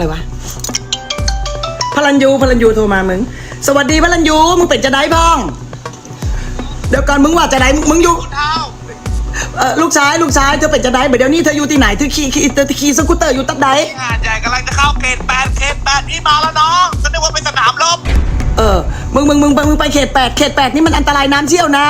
อะไรวะพลันยูพลันยูโทรมามึง สวัสดีพลันยูมึงเป็นจะได้พ้อง เดี๋ยวก่อนมึงว่าจะได้มึงมึงอยู่คุณเท้าเออลูกชายลูกชายเธอเป็นจะได้เดี๋ยวนี้เธออยู่ที่ไหนเธอขี่ขี่เธอขี่สกูตเตอร์อยู่ตัดใดที่หาดใหญ่กำลังจะเข้าเขตแปดเขตแปดนี่มาแล้วน้องฉันนึกว่าเป็นสนามรบเออมึงมึงมึงมึงมึงไปเขตแปดเขตแปดนี่มันอันตรายน้ำเชี่ยวนะ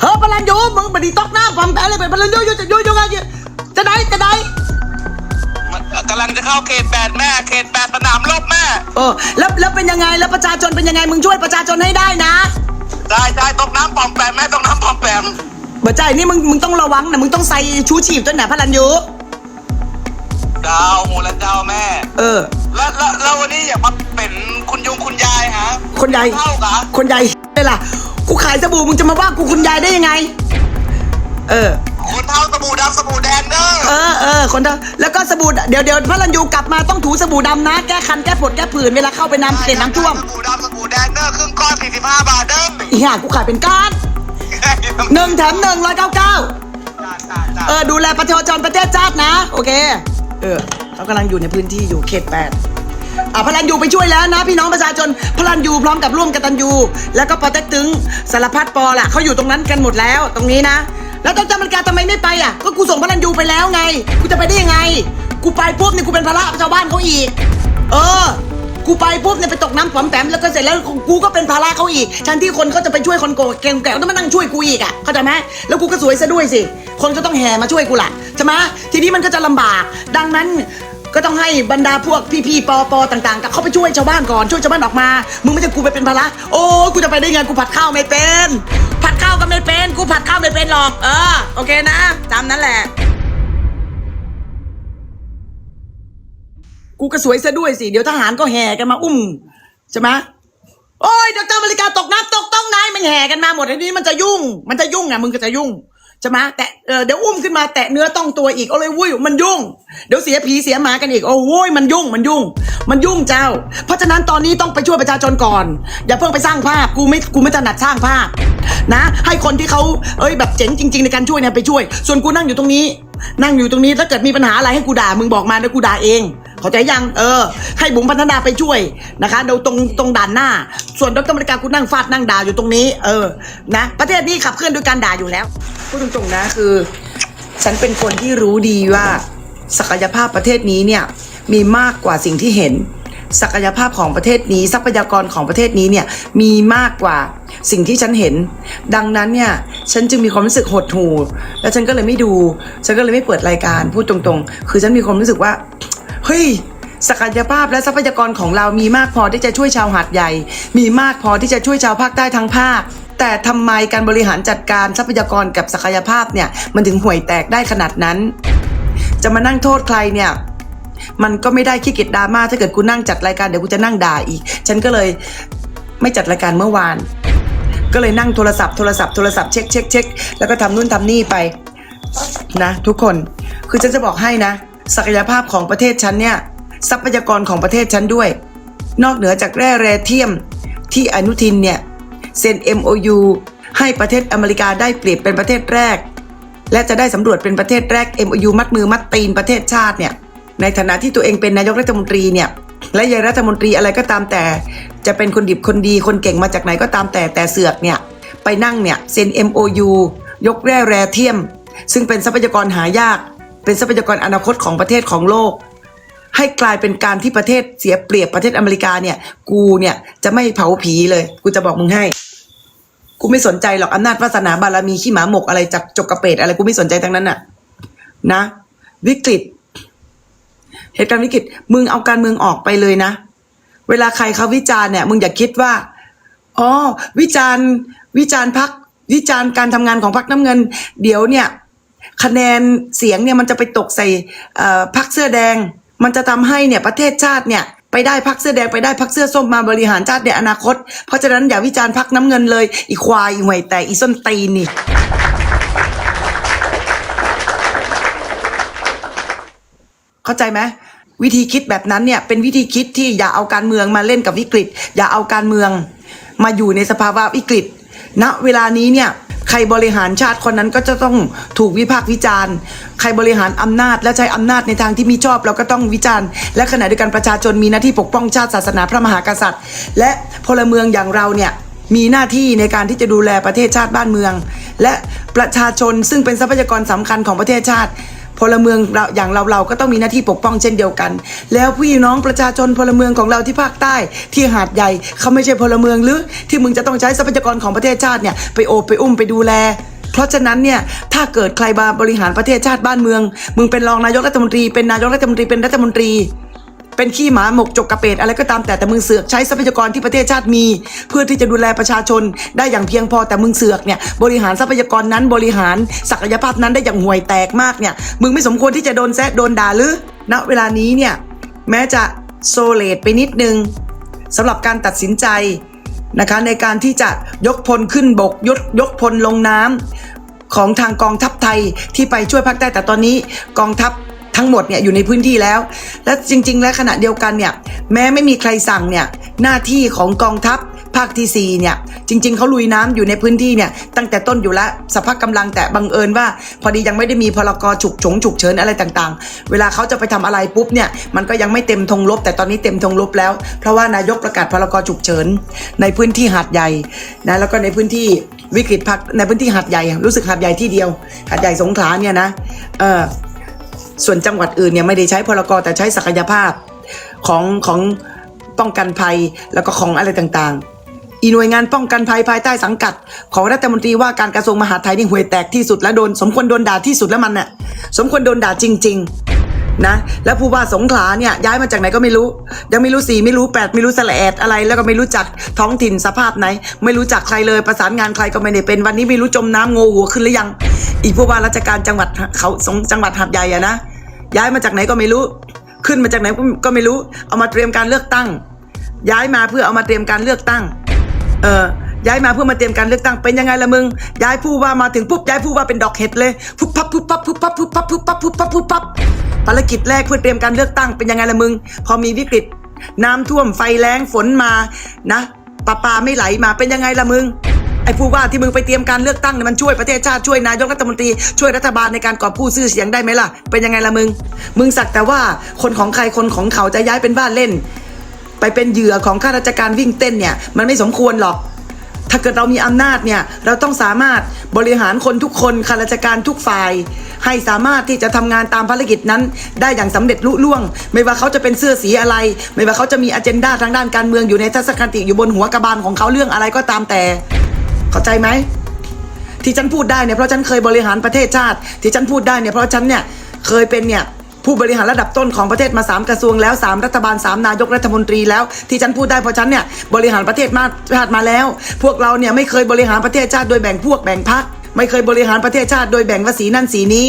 เฮ้ยพลันยูมึงบดีตอกหน้าปั๊มแปะเลยไปพลันยูอยู่จะอยู่อยู่ไง จะได้จะได้มันกำลังจะเข้าเขตแปดแม่ เขตแปดสนามรบแม่ เออแล้วแล้วเป็นยังไงแล้วประชาชนเป็นยังไงมึงช่วยประชาชนให้ได้นะได้ได้ตกน้ำปอมแปมแม่ตกน้ำปอมแปมเบอร์ใจนี่มึงมึงต้องระวังนะมึงต้องใส่ชูชีพด้วยนะพลันยูดาวโหและเจ้าแม่ เออ แล้วแล้วแล้ววันนี้อยากมาเป็นคุณยุงคุณยายฮะคนใหญ่เท่ากับคนใหญ่เลยล่ะกูขายสบู่มึงจะมาว่ากูคุณยายได้ยังไง เออ คนเท่าสบู่ดำสบู่แดงเด้อ เออเออคนเดียวแล้วก็สบู่เดี๋ยวเดี๋ยวพระรันยูกลับมาต้องถูสบู่ดำนะ แก้คันแก้ปวดแก้ผื่นเวลาเข้าไปน้ำเขตน้ำท่วมสบู่ดำสบู่แดงเด้อครึ่งก้อน45 บาทเด้ออีห่ากูขายเป็นก้อนหนึ่งแถมหนึ่งร้อยเก้าเก้าเออดูแลประชาชนประเทศชาตินะ โอเค เออเขากำลังอยู่ในพื้นที่อยู่เขตแปดอะพลันยูไปช่วยแล้วนะ พี่น้องประชาชนพลันยูพร้อมกับร่วมกตันยูแล้วก็ปอเต็กตึงสารพัดปอล่ะเขาอยู่ตรงนั้นกันหมดแล้ว ตรงนี้นะ แล้วต้องจำมันการทำไมไม่ไปอะ ก็กูส่งพลันยูไปแล้วไง กูจะไปได้ยังไง กูไปปุ๊บเนี่ยกูเป็นภาระชาวบ้านเขาอีก เออ กูไปปุ๊บเนี่ยไปตกน้ำผอมแปมแล้วก็เสร็จแล้วกูก็เป็นภาระเขาอีกทันที่คนเขาจะไปช่วยคนโกงแกงแกวต้องมานั่งช่วยกูอีกอะ เข้าใจไหมแล้วกูก็สวยซะด้วยสิ คนก็ต้องแห่มาช่วยกูล่ะใช่ไหมทีนี้มันก็จะลำบาก ดังนั้นก็ต้องให้บรรดาพวกพี่ๆปอปอต่างๆ กับเขาไปช่วยชาวบ้านก่อนช่วยชาวบ้านออกมา มึงไม่ใช่กูไปเป็นภาระ โอ้กูจะไปได้ไงกูผัดข้าวไม่เป็น ข้าวก็ไม่เป็น กูผัดข้าวไม่เป็นหรอก เออ โอเคนะตามนั้นแหละ กูก็สวยซะด้วยสิ เดี๋ยวทหารก็แห่กันมาอุ้มใช่ไหมโอ้ยเดี๋ยวเจ้าบริการตกน้ำตกต้องนายมันแห่กันมาหมดทีนี้มันจะยุ่ง มันจะยุ่งอะมึงก็จะยุ่ง ใช่ไหมแต่เออเดี๋ยวอุ้มขึ้นมาแตะเนื้อต้องตัวอีกเอาเลยวุ้ยมันยุ่ง เดี๋ยวเสียผีเสียหมากันอีกโอ้โว้ยมันยุ่งมันยุ่ง มันยุ่งเจ้า เพราะฉะนั้นตอนนี้ต้องไปช่วยประชาชนก่อน อย่าเพิ่งไปสร้างภาพกูไม่กูไม่ถนัดสร้างภาพนะ ให้คนที่เขาเอ้ยแบบเจ๋งจริง ๆ ในการช่วยเนี่ยไปช่วย ส่วนกูนั่งอยู่ตรงนี้ นั่งอยู่ตรงนี้ถ้าเกิดมีปัญหาอะไรให้กูด่ามึงบอกมาแล้วกูด่าเอง เข้าใจยังเออ ให้บุ๋มพัฒนาไปช่วยนะคะเดี๋ยวตรงตรงด่านหน้า ส่วนดรมริกากูนั่งฟาดนั่งด่าอยู่ตรงนี้ เออนะประเทศนี้ขับเคลื่อนด้วยการด่าอยู่แล้วพูดตรงๆนะคือ ฉันเป็นคนที่รู้ดีว่า ศักยภาพประเทศนี้เนี่ยมีมากกว่าสิ่งที่เห็น ศักยภาพของประเทศนี้ ทรัพยากรของประเทศนี้เนี่ยมีมากกว่าสิ่งที่ฉันเห็น ดังนั้นเนี่ยฉันจึงมีความรู้สึกหดหู่แล้วฉันก็เลยไม่ดู ฉันก็เลยไม่เปิดรายการพูดตรงๆ คือฉันมีความรู้สึกว่า เฮ้ยศักยภาพและทรัพยากรของเรามีมากพอที่จะช่วยชาวหาดใหญ่ มีมากพอที่จะช่วยชาวภาคใต้ทั้งภาค แต่ทำไมการบริหารจัดการทรัพยากรกับศักยภาพเนี่ยมันถึงห่วยแตกได้ขนาดนั้น จะมานั่งโทษใครเนี่ยมันก็ไม่ได้ขี้เกียจดราม่าถ้าเกิดกูนั่งจัดรายการเดี๋ยวกูจะนั่งด่าอีก ฉันก็เลยไม่จัดรายการเมื่อวาน ก็เลยนั่งโทรศัพท์โทรศัพท์โทรศัพท์เช็คเช็คเช็คแล้วก็ทำนู่นทำนี่ไปนะทุกคนคือฉันจะบอกให้นะ ศักยภาพของประเทศฉันเนี่ยทรัพยากรของประเทศฉันด้วย นอกเหนือจากแร่แรเทียมที่อนุทินเนี่ยเซ็น MOU ให้ประเทศอเมริกาได้เปรียบเป็นประเทศแรก และจะได้สำรวจเป็นประเทศแรก MOU มัดมือมัดตีนประเทศชาติเนี่ยในฐานะที่ตัวเองเป็นนายกรัฐมนตรีเนี่ยและยายรัฐมนตรีอะไรก็ตามแต่ จะเป็นคนดิบคนดีคนเก่งมาจากไหนก็ตามแต่แต่เสือกเนี่ยไปนั่งเนี่ยเซ็น MOU ยกแร่แรเทียม ซึ่งเป็นทรัพยากรหายาก เป็นทรัพยากรอนาคตของประเทศของโลก ให้กลายเป็นการที่ประเทศเสียเปรียบประเทศอเมริกาเนี่ย กูเนี่ยจะไม่เผาผีเลย กูจะบอกมึงให้ กูไม่สนใจหรอกอำนาจวาสนาบารมีขี้หมาหมกอะไรจากจกกระเปดอะไรกูไม่สนใจทั้งนั้นน่ะ นะ วิกฤต เหตุการณ์วิกฤต มึงเอาการเมืองออกไปเลยนะ เวลาใครเขาวิจารณ์เนี่ย มึงอย่าคิดว่าอ๋อวิจารณ์ วิจารณ์พักวิจารณ์การทำงานของพักน้ำเงิน เดี๋ยวเนี่ย คะแนนเสียงเนี่ยมันจะไปตกใส่เอ่อพักเสื้อแดง มันจะทำให้เนี่ยประเทศชาติเนี่ยไปได้พักเสื้อแดงไปได้พักเสื้อส้มมาบริหารชาติในอนาคต เพราะฉะนั้นอย่าวิจารณ์พักน้ำเงินเลย อีควายอีห่วยแต่อีส้นตีนนี่ เข้าใจไหมวิธีคิดแบบนั้นเนี่ยเป็นวิธีคิดที่อย่าเอาการเมืองมาเล่นกับวิกฤต อย่าเอาการเมืองมาอยู่ในสภาวะวิกฤตณเวลานี้เนี่ย ใครบริหารชาติคนนั้นก็จะต้องถูกวิพากษ์วิจารณ์ ใครบริหารอำนาจและใช้อำนาจในทางที่มีชอบเราก็ต้องวิจารณ์ และขณะเดียวกันประชาชนมีหน้าที่ปกป้องชาติศาสนาพระมหากษัตริย์ และพลเมืองอย่างเราเนี่ยมีหน้าที่ในการที่จะดูแลประเทศชาติบ้านเมือง และประชาชนซึ่งเป็นทรัพยากรสำคัญของประเทศชาติ พลเมืองเราอย่างเราเราก็ต้องมีหน้าที่ปกป้องเช่นเดียวกัน แล้วพี่น้องประชาชนพลเมืองของเราที่ภาคใต้ ที่หาดใหญ่เขาไม่ใช่พลเมืองหรือที่มึงจะต้องใช้ทรัพยากรของประเทศชาติเนี่ยไปโอบไปอุ้มไปดูแลเพราะฉะนั้นเนี่ยถ้าเกิดใครมาบริหารประเทศชาติบ้านเมือง มึงเป็นรองนายกรัฐมนตรีเป็นนายกรัฐมนตรีเป็นรัฐมนตรี เป็นขี้หมาหมกจกกระเปดอะไรก็ตามแต่แต่มึงเสือกใช้ทรัพยากรที่ประเทศชาติมี เพื่อที่จะดูแลประชาชนได้อย่างเพียงพอแต่มึงเสือกเนี่ยบริหารทรัพยากรนั้นบริหารศักยภาพนั้นได้อย่างห่วยแตกมากเนี่ยมึงไม่สมควรที่จะโดนแซะโดนด่าหรือณเวลานี้เนี่ยแม้จะโซเลตไปนิดนึงสำหรับการตัดสินใจนะคะในการที่จะยกพลขึ้นบกยกยกพลลงน้ำของทางกองทัพไทยที่ไปช่วยภาคใต้แต่ตอนนี้กองทัพ ทั้งหมดเนี่ยอยู่ในพื้นที่แล้ว และจริง ๆ และขณะเดียวกันเนี่ยแม้ไม่มีใครสั่งเนี่ยหน้าที่ของกองทัพภาคที่4เนี่ยจริง ๆเขาลุยน้ำอยู่ในพื้นที่เนี่ยตั้งแต่ต้นอยู่แล้วสภาพกำลังแต่บังเอิญว่า พอดียังไม่ได้มีพลกรฉุกฉงฉุกเฉินอะไรต่างๆ เวลาเขาจะไปทำอะไรปุ๊บเนี่ยมันก็ยังไม่เต็มธงลบ แต่ตอนนี้เต็มธงลบแล้ว เพราะว่านายกประกาศพลกรฉุกเฉินในพื้นที่หาดใหญ่นะแล้วก็ในพื้นที่วิกฤตพักในพื้นที่หาดใหญ่รู้สึกหาดใหญ่ที่เดียวหาดใหญ่สงขลาเนี่ยนะเออ ส่วนจังหวัดอื่นเนี่ยไม่ได้ใช้พลกรแต่ใช้ศักยภาพของของป้องกันภัยแล้วก็ของอะไรต่างๆ อีหน่วยงานป้องกันภัยภายใต้สังกัด ของรัฐมนตรีว่าการกระทรวงมหาดไทยนี่ห่วยแตกที่สุดและโดนสมควรโดนด่าที่สุดแล้วมันน่ะสมควรโดนด่าจริง นะแล้วผู้ว่าสงขลาเนี่ยย้ายมาจากไหนก็ไม่รู้ ยังไม่รู้สีไม่รู้แปดไม่รู้สละแอดอะไร แล้วก็ไม่รู้จักท้องถิ่นสภาพไหน ไม่รู้จักใครเลยประสานงานใครก็ไม่ได้เป็นวันนี้ไม่รู้จมน้ำโงหัวขึ้นหรือยัง อีกผู้ว่าราชการจังหวัดเขาสงจังหวัดหาดใหญ่อะนะย้ายมาจากไหนก็ไม่รู้ ขึ้นมาจากไหนก็ไม่รู้ เอามาเตรียมการเลือกตั้ง ย้ายมาเพื่อเอามาเตรียมการเลือกตั้ง เออย้ายมาเพื่อมาเตรียมการเลือกตั้งเป็นยังไงละมึง ย้ายผู้ว่ามาถึงปุ๊บย้ายผู้ว่าเป็นดอกเห็ดเลย ปุ๊บปั๊บปุ๊บปั๊บปุ๊บปั๊บปุ๊บปั๊บปุ๊บปั๊บปุ๊บปั๊บปุ๊บปั๊บ ภารกิจแรกเพื่อเตรียมการเลือกตั้งเป็นยังไงล่ะมึง พอมีวิกฤต น้ำท่วมไฟแล้งฝนมานะปลาปาไม่ไหลมาเป็นยังไงล่ะมึงไอ้ผู้ว่าที่มึงไปเตรียมการเลือกตั้งเนี่ยมันช่วยประเทศชาติช่วยนายกรัฐมนตรีช่วยรัฐบาลในการกอบกู้ชื่อเสียงได้ไหมล่ะ เป็นยังไงล่ะมึง มึงสักแต่ว่าคนของใครคนของเขาจะย้ายเป็นบ้านเล่น ไปเป็นเหยื่อของข้าราชการวิ่งเต้นเนี่ย มันไม่สมควรหรอก ถ้าเกิดเรามีอำนาจเนี่ยเราต้องสามารถบริหารคนทุกคนข้าราชการทุกฝ่าย ให้สามารถที่จะทำงานตามภารกิจนั้น ได้อย่างสำเร็จลุล่วง ไม่ว่าเขาจะเป็นเสื้อสีอะไร ไม่ว่าเขาจะมีอ g e n d a ทางด้านการเมืองอยู่ในทัศนคติอยู่บนหัวกระบาลของเขาเรื่องอะไรก็ตามแต่ เข้าใจไหมที่ฉันพูดได้เนี่ยเพราะฉันเคยบริหารประเทศชาติ ที่ฉันพูดได้เนี่ยเพราะฉันเนี่ยเคยเป็นเนี่ย ผู้บริหารระดับต้นของประเทศมาสามกระทรวงแล้วสามรัฐบาลสามนายกรัฐมนตรีแล้ว ที่ฉันพูดได้เพราะฉันเนี่ยบริหารประเทศมาชาติมาแล้ว พวกเราเนี่ยไม่เคยบริหารประเทศชาติโดยแบ่งพวกแบ่งพรรคไม่เคยบริหารประเทศชาติโดยแบ่งว่าสีนั่นสีนี้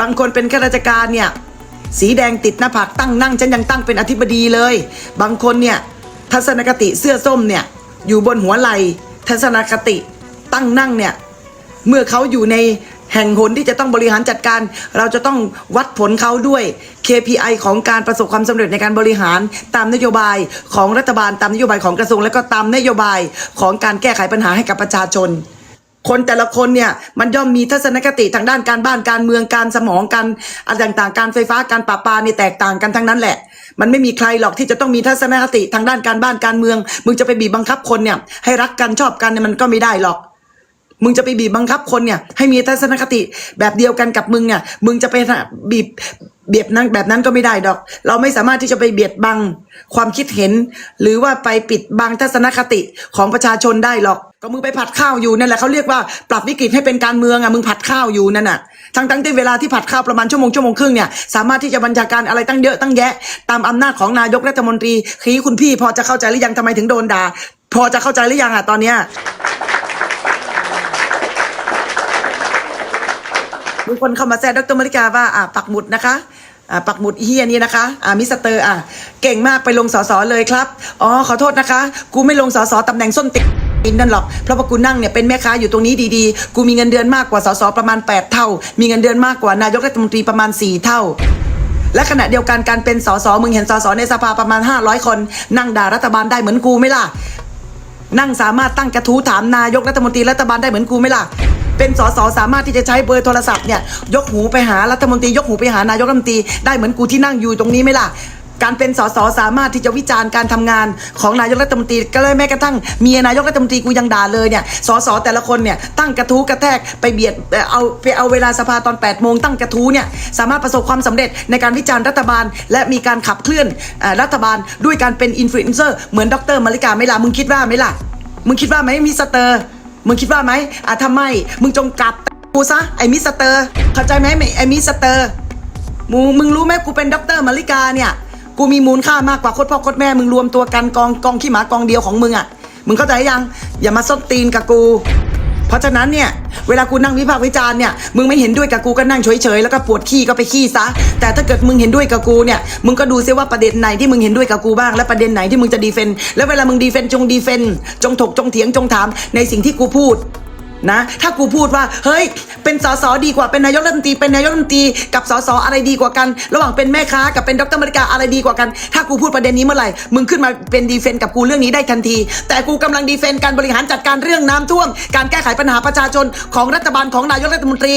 บางคนเป็นข้าราชการเนี่ยสีแดงติดหน้าผากตั้งนั่งฉันยังตั้งเป็นอธิบดีเลย บางคนเนี่ยทัศนคติเสื้อส้มเนี่ยอยู่บนหัวไหล่ทัศนคติตั้งนั่งเนี่ยเมื่อเขาอยู่ใน แห่งหนที่จะต้องบริหารจัดการ เราจะต้องวัดผลเขาด้วย KPI ของการประสบความสำเร็จในการบริหารตามนโยบายของรัฐบาลตามนโยบายของกระทรวง และก็ตามนโยบายของการแก้ไขปัญหาให้กับประชาชน คนแต่ละคนเนี่ยมันย่อมมีทัศนคติทางด้านการบ้านการเมืองการสมองการอะไรต่างๆ การไฟฟ้าการปราปาเนี่ยแตกต่างกันทั้งนั้นแหละ มันไม่มีใครหรอกที่จะต้องมีทัศนคติทางด้านการบ้านการเมือง มึงจะไปบีบบังคับคนเนี่ยให้รักกันชอบกันเนี่ยมันก็ไม่ได้หรอก มึงจะไปบีบบังคับคนเนี่ยให้มีทัศนคติแบบเดียวกันกับมึงเนี่ยมึงจะไปบีบเบียดนั้นแบบนั้นก็ไม่ได้ดอก เราไม่สามารถที่จะไปเบียดบังความคิดเห็น หรือว่าไปปิดบังทัศนคติของประชาชนได้หรอก ก็มึงไปผัดข้าวอยู่นั่นแหละเขาเรียกว่าปรับวิกฤตให้เป็นการเมืองอะมึงผัดข้าวอยู่นั่นน่ะทั้งทั้งที่เวลาที่ผัดข้าวประมาณชั่วโมงชั่วโมงครึ่งเนี่ยสามารถที่จะบัญชาการอะไรตั้งเยอะตั้งแยะ ตามอำนาจของนายกรัฐมนตรีคีคุณพี่พอจะเข้าใจหรือยังทำไมถึงโดนด่าพอจะเข้าใจหรือยังอะตอนเนี้ย มีคนเข้ามาแซดดรมริกาว่าอ่าปักหมุดนะคะอ่าปักหมุดเฮียนี่นะคะอ่ามิสเตอร์อะเก่งมากไปลงสสเลยครับอ๋อขอโทษนะคะ กูไม่ลงสสตำแหน่งส้นตินนั่นหรอก เพราะว่ากูนั่งเนี่ยเป็นแม่ค้าอยู่ตรงนี้ดีๆ กูมีเงินเดือนมากกว่าสสประมาณ 8 เท่า มีเงินเดือนมากกว่านายกรัฐมนตรีประมาณ 4 เท่า และขณะเดียวกันการเป็นสสมึงเห็นสสในสภาประมาณ 500 คน นั่งด่ารัฐบาลได้เหมือนกูไหมล่ะ นั่งสามารถตั้งกระทู้ถามนายกรัฐมนตรีรัฐบาลได้เหมือนกูไหมล่ะ เป็นสสสามารถที่จะใช้เบอร์โทรศัพท์เนี่ยยกหูไปหารัฐมนตรียกหูไปหานายกรัฐมนตรีได้เหมือนกูที่นั่งอยู่ตรงนี้ไหมล่ะการเป็นสสสามารถที่จะวิจารณ์การทำงานของนายกรัฐมนตรีก็เลยแม้กระทั่งเมียนายกรัฐมนตรีกูยังด่าเลยเนี่ยสสแต่ละคนเนี่ยตั้งกระทู้กระแทกไปเบียดเอาไปเอาเวลาสภาตอน8ปดโมงตั้งกระทู้เนี่ยสามารถประสบความสำเร็จในการวิจารณ์รัฐบาล และมีการขับเคลื่อนอรัฐบาลด้วยการเป็นอินฟลูเอนเซอร์เหมือนดรมาริกาไหม่ล่ะมึงคิดว่าไหมล่ะมึงคิดว่าไหมมิสเตอร์ มึงคิดว่าไหมอะทำไมมึงจงกลับกูซะไอ้มิสเตอร์ เข้าใจไหมไอ้มิสเตอร์มึงมึงรู้ไหมกูเป็นด็อกเตอร์มาริกาเนี่ย กูมีมูลค่ามากกว่าโคตรพ่อโคตรแม่ มึงรวมตัวกันกองกองขี้หมากองเดียวของมึงอะ่ะ มึงเข้าใจยัง อย่ามาส้นตีนกับกู เพราะฉะนั้นเนี่ยเวลากูนั่งวิพากษ์วิจารณ์เนี่ยมึงไม่เห็นด้วยกับกูก็นั่งเฉยๆแล้วก็ปวดขี้ก็ไปขี้ซะ แต่ถ้าเกิดมึงเห็นด้วยกับกูเนี่ยมึงก็ดูซิว่าประเด็นไหนที่มึงเห็นด้วยกับกูบ้างและประเด็นไหนที่มึงจะดีเฟนแล้วเวลามึงดีเฟนจงดีเฟนจงถกจงเถียงจงถามในสิ่งที่กูพูด นะ ถ้ากูพูดว่า เฮ้ย เป็นสสดีกว่าเป็นนายกรัฐมนตรีเป็นนายกรัฐมนตรีกับสสอะไรดีกว่ากัน ระหว่างเป็นแม่ค้ากับเป็นดรมริกาอะไรดีกว่ากัน ถ้ากูพูดประเด็นนี้เมื่อไหร่ มึงขึ้นมาเป็นดีเฟนต์กับกูเรื่องนี้ได้ทันที แต่กูกำลังดีเฟนต์การบริหารจัดการเรื่องน้ำท่วม การแก้ไขปัญหาประชาชนของรัฐบาลของนายกรัฐมนตรี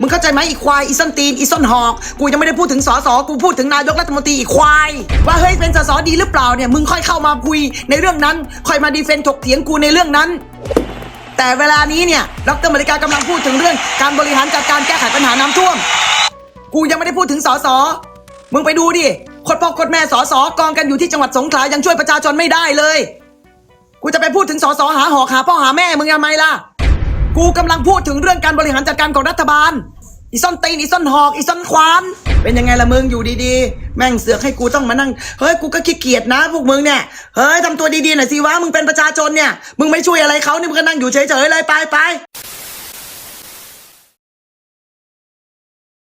มึงเข้าใจไหมอีควายอีส้นตีนอีส้นหอก กูยังไม่ได้พูดถึงสสกูพูดถึงนายกรัฐมนตรีอีควาย ว่าเฮ้ยเป็นสสดีหรือเปล่าเนี่ยมึงค่อยเข้ามาคุยในเรื่องนั้นค่อยมาดีเฟนต์ถกเถียงกูในเรื่องนั้น แต่เวลานี้เนี่ยดรมาริกากำลังพูดถึงเรื่องการบริหารจัดการแก้ไขปัญหาน้ำท่วม กูยังไม่ได้พูดถึงสสมึงไปดูดิคดพ่อคดแม่สสกองกันอยู่ที่จังหวัดสงขลายังช่วยประชาชนไม่ได้เลย กูจะไปพูดถึงสสหาหอกหาพ่อหาแม่มึงทำไมล่ะ กูกำลังพูดถึงเรื่องการบริหารจัดการของรัฐบาล อีส้นตีนอีส้นหอกอีส้นควาน เป็นยังไงละมึงอยู่ดีๆ แม่งเสือกให้กูต้องมานั่ง เฮ้ยกูก็ขี้เกียจนะพวกมึงเนี่ย เฮ้ยทำตัวดีๆหน่อยสิวะมึงเป็นประชาชนเนี่ย มึงไม่ช่วยอะไรเขานี่มึงก็นั่งอยู่เฉยๆเลยไปไป